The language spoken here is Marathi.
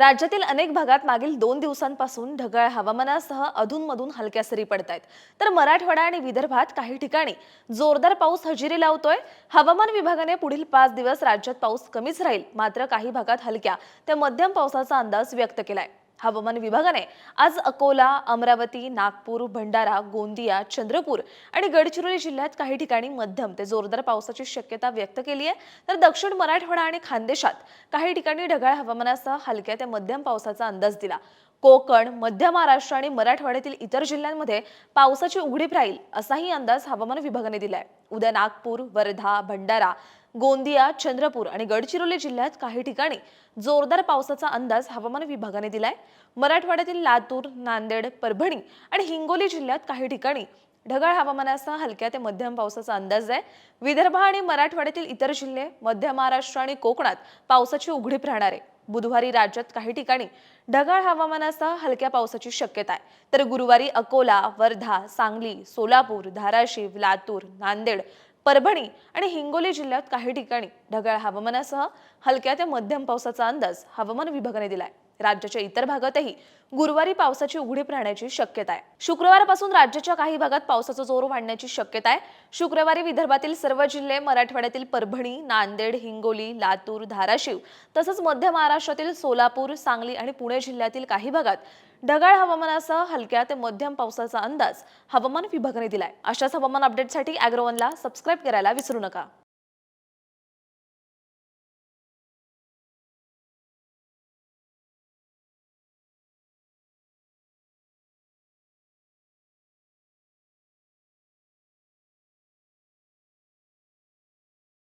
राज्यातील अनेक भागात मागील दोन दिवसांपासून ढगाळ हवामानासह अधूनमधून हलक्या सरी पडत आहेत तर मराठवाडा आणि विदर्भात काही ठिकाणी जोरदार पाऊस हजेरी लावतोय. हवामान विभागाने पुढील पाच दिवस राज्यात पाऊस कमीच राहील मात्र काही भागात हलक्या ते मध्यम पावसाचा अंदाज व्यक्त केलाय. हवामान विभागाने आज अकोला अमरावती नागपूर भंडारा गोंदिया चंद्रपूर आणि गडचिरोली जिल्ह्यात काही ठिकाणी मध्यम ते जोरदार पावसाची शक्यता व्यक्त केली आहे. तर दक्षिण मराठवाडा आणि खानदेशात काही ठिकाणी ढगाळ हवामानासह हलक्या ते मध्यम पावसाचा अंदाज दिला. कोकण मध्य महाराष्ट्र आणि मराठवाड्यातील इतर जिल्ह्यांमध्ये पावसाची उघडीप राहील असाही अंदाज हवामान विभागाने दिलाय. उद्या नागपूर वर्धा भंडारा गोंदिया चंद्रपूर आणि गडचिरोली जिल्ह्यात काही ठिकाणी जोरदार पावसाचा अंदाज हवामान विभागाने दिलाय. मराठवाड्यातील लातूर नांदेड परभणी आणि हिंगोली जिल्ह्यात काही ठिकाणी ढगाळ हवामानासह हलक्या ते मध्यम पावसाचा अंदाज आहे. विदर्भ आणि मराठवाड्यातील इतर जिल्हे मध्य महाराष्ट्र आणि कोकणात पावसाची उघडीप राहणार आहे. बुधवारी राज्यात काही ठिकाणी ढगाळ हवामानासह हलक्या पावसाची शक्यता आहे. तर गुरुवारी अकोला वर्धा सांगली सोलापूर धाराशिव लातूर नांदेड परभणी आणि हिंगोली जिल्ह्यात काही ठिकाणी ढगाळ हवामानासह हलक्या ते मध्यम पावसाचा अंदाज हवामान विभागाने दिलाय. राज्याच्या इतर भागातही गुरुवारी पावसाची उघडीप राहण्याची शक्यता आहे. शुक्रवारपासून राज्याच्या काही भागात पावसाचा जोर वाढण्याची शक्यता आहे. शुक्रवारी विदर्भातील सर्व जिल्हे मराठवाड्यातील परभणी नांदेड हिंगोली लातूर धाराशिव तसंच मध्य महाराष्ट्रातील सोलापूर सांगली आणि पुणे जिल्ह्यातील काही भागात ढगाळ हवामानासह हलक्या ते मध्यम पावसाचा अंदाज हवामान विभागाने दिलाय. अशाच हवामान अपडेटसाठी अॅग्रोवनला सबस्क्राईब करायला विसरू नका.